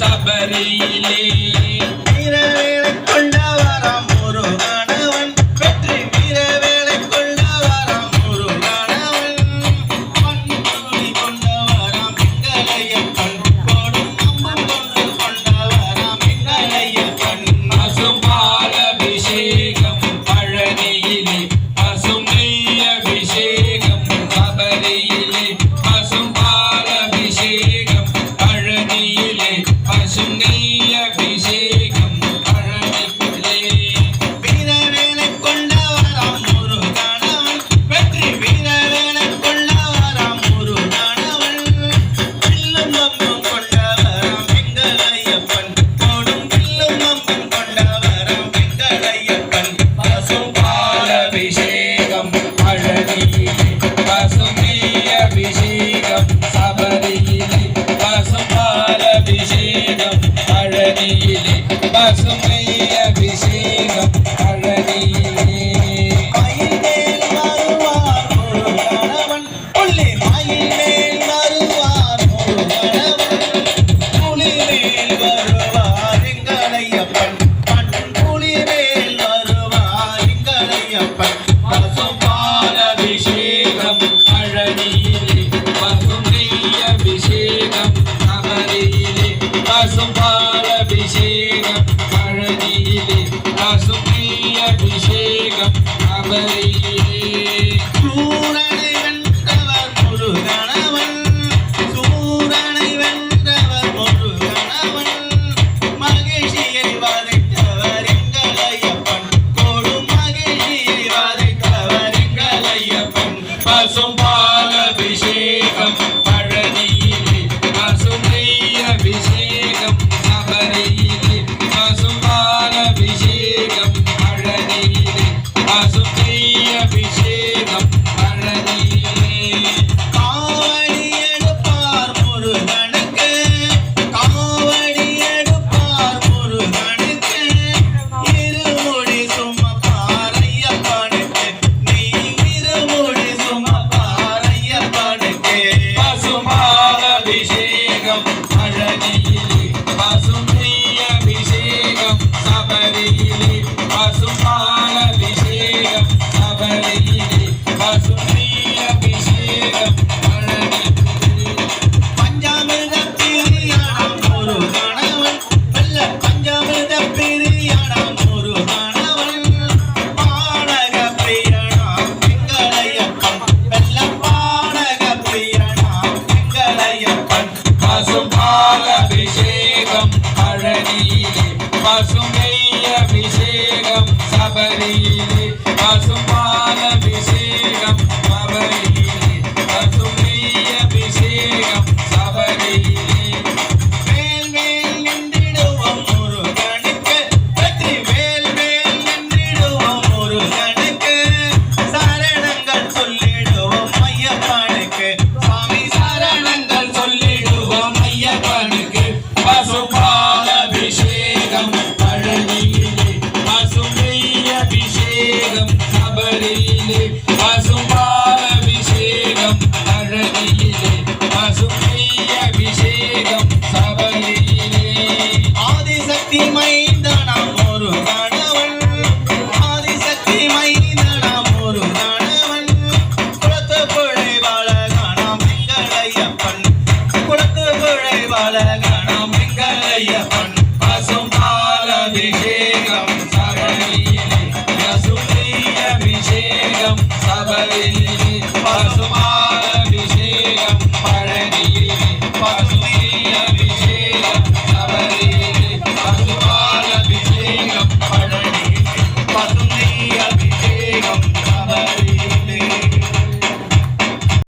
சபரியே. Thank you. 师傅 சபரிலியகம் சபரிலியகம் சபரிலியகம்